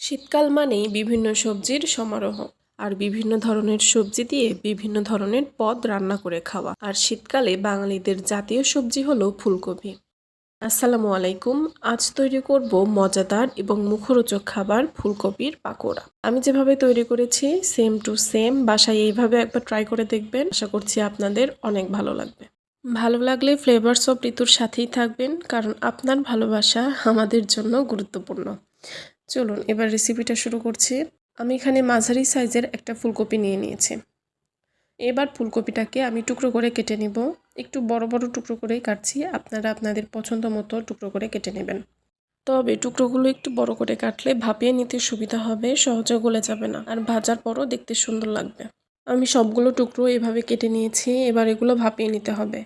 শীতকাল মানেই বিভিন্ন সবজির সমারোহ আর বিভিন্ন ধরনের সবজি দিয়ে বিভিন্ন ধরনের পদ রান্না করে খাওয়া। আর শীতকালে বাঙালিদের জাতীয় সবজি হলো ফুলকপি। আসসালামু আলাইকুম, আজ তৈরি করব মজাদার এবং মুখরোচক খাবার ফুলকপির পাকোড়া। আমি যেভাবে তৈরি করেছি সেম টু সেম বাসায় এইভাবে একবার ট্রাই করে দেখবেন। আশা করছি আপনাদের অনেক ভালো লাগবে। ভালো লাগলে ফ্লেভারস অফ ঋতুর সাথেই থাকবেন, কারণ আপনার ভালোবাসা আমাদের জন্য গুরুত্বপূর্ণ। চলুন, এবার রেসিপিটা শুরু করছি। আমি এখানে মাঝারি সাইজের একটা ফুলকপি নিয়ে নিয়েছি। এবার ফুলকপিটাকে আমি টুকরো করে কেটে নিব। একটু বড় বড় টুকরো করেই কাটছি। আপনারা আপনাদের পছন্দ মতো টুকরো করে কেটে নেবেন। তবে টুকরোগুলো একটু বড় করে কাটলে ভাপিয়ে নিতে সুবিধা হবে, সহজে গলে যাবে না, আর ভাজার পরও দেখতে সুন্দর লাগবে। আমি সবগুলো টুকরো এভাবে কেটে নিয়েছি, এবার এগুলো ভাপিয়ে নিতে হবে।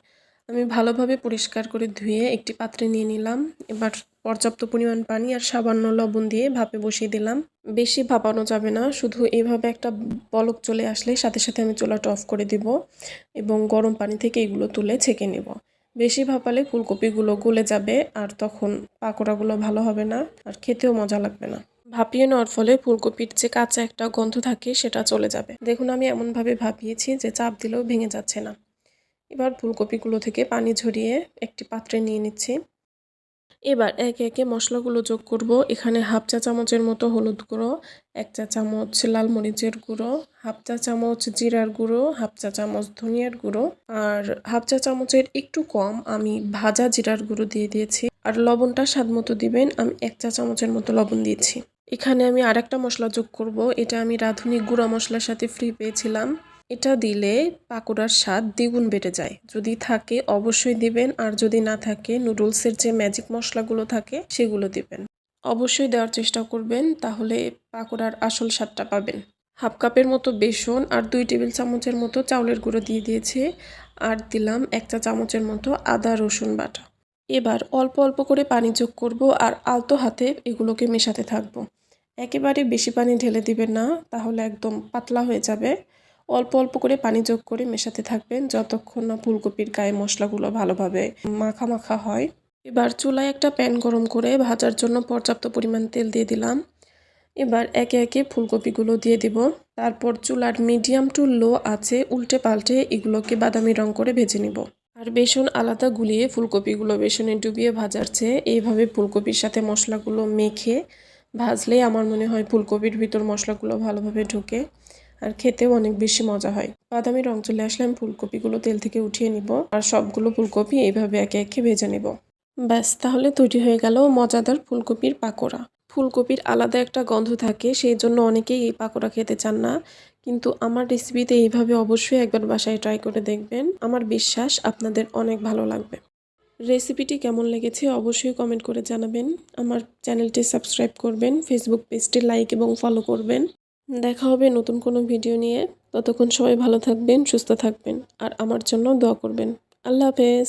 আমি ভালোভাবে পরিষ্কার করে ধুয়ে একটি পাত্রে নিয়ে নিলাম। এবার পর্যাপ্ত পরিমাণ পানি আর সামান্য লবণ দিয়ে ভাপে বসিয়ে দিলাম। বেশি ভাপানো যাবে না, শুধু এইভাবে একটা বলক চলে আসলে সাথে সাথে আমি চুলাটা অফ করে দিব এবং গরম পানি থেকে এগুলো তুলে ছেঁকে নেব। বেশি ভাপালে ফুলকপিগুলো গলে যাবে আর তখন পাকোড়াগুলো ভালো হবে না আর খেতেও মজা লাগবে না। ভাপিয়ে নেওয়ার ফলে ফুলকপির যে কাঁচা একটা গন্ধ থাকে সেটা চলে যাবে। দেখুন, আমি এমনভাবে ভাপিয়েছি যে চাপ দিলেও ভেঙে যাচ্ছে না। এবার ফুলকপিগুলো থেকে পানি ঝরিয়ে একটি পাত্রে নিয়ে নিচ্ছি। এবার একে একে মশলাগুলো যোগ করব। এখানে হাফ চা চামচের মতো হলুদ গুঁড়ো, এক চা চামচ লাল মরিচের গুঁড়ো, হাফ চা চামচ জিরার গুঁড়ো, হাফ চা চামচ ধনিয়ার গুঁড়ো আর হাফ চা চামচের একটু কম আমি ভাজা জিরার গুঁড়ো দিয়ে দিয়েছি আর লবণটা স্বাদ মতো দিবেন, আমি এক চা চামচের মতো লবণ দিয়েছি। এখানে আমি আর একটা মশলা যোগ করব, এটা আমি রাঁধুনি গুঁড়া মশলার সাথে ফ্রি পেয়েছিলাম। এটা দিলে পাকোড়ার স্বাদ দ্বিগুণ বেড়ে যায়। যদি থাকে, অবশ্যই দিবেন, আর যদি না থাকে, নুডলসের যে ম্যাজিক মশলাগুলো থাকে, সেগুলো দিবেন। অবশ্যই দেওয়ার চেষ্টা করবেন, তাহলে পাকোড়ার আসল স্বাদটা পাবেন। হাফ কাপের মতো বেসন আর দুই টেবিল চামচের মতো চাউলের গুঁড়ো দিয়ে দিয়েছে, আর দিলাম এক চা চামচের মতো আদা রসুন বাটা। এবার অল্প অল্প করে পানি যোগ করব, আর আলতো হাতে এগুলোকে মেশাতে থাকব। একেবারে বেশি পানি ঢেলে দিবেন না, তাহলে একদম পাতলা হয়ে যাবে। অল্প অল্প করে পানি যোগ করে মেশাতে থাকবেন যতক্ষণ না ফুলকপির গায়ে মশলাগুলো ভালোভাবে মাখা মাখা হয়। এবার চুলায় একটা প্যান গরম করে ভাজার জন্য পর্যাপ্ত পরিমাণ তেল দিয়ে দিলাম। এবার একে একে ফুলকপিগুলো দিয়ে দিব। তারপর চুলার মিডিয়াম টু লো আছে উল্টে পাল্টে এগুলোকে বাদামি রং করে ভেজে নিব। আর বেসন আলাদা গুলিয়ে ফুলকপিগুলো বেসনে ডুবিয়ে ভাজার চেয়ে এইভাবে ফুলকপির সাথে মশলাগুলো মেখে ভাজলেই আমার মনে হয় ফুলকপির ভিতর মশলাগুলো ভালোভাবে ঢুকে। আর খেতেও অনেক বেশি মজা হয়। বাদামি রং চলে আসলে আমি ফুলকপিগুলো তেল থেকে উঠিয়ে নিব আর সবগুলো ফুলকপি এইভাবে একে একে ভেজে নেব। ব্যাস, তাহলে তৈরি হয়ে গেল মজাদার ফুলকপির পাকোড়া। ফুলকপির আলাদা একটা গন্ধ থাকে, সেই জন্য অনেকেই এই পাকোড়া খেতে চান না। কিন্তু আমার রেসিপিতে এইভাবে অবশ্যই একবার বাসায় ট্রাই করে দেখবেন। আমার বিশ্বাস আপনাদের অনেক ভালো লাগবে। রেসিপিটি কেমন লেগেছে অবশ্যই কমেন্ট করে জানাবেন। আমার চ্যানেলটি সাবস্ক্রাইব করবেন, ফেসবুক পেজটি লাইক এবং ফলো করবেন। দেখা হবে নতুন কোনো ভিডিও নিয়ে। ততক্ষণ সবাই ভালো থাকবেন, সুস্থ থাকবেন, আর আমার জন্য দোয়া করবেন। আল্লাহ হাফেজ।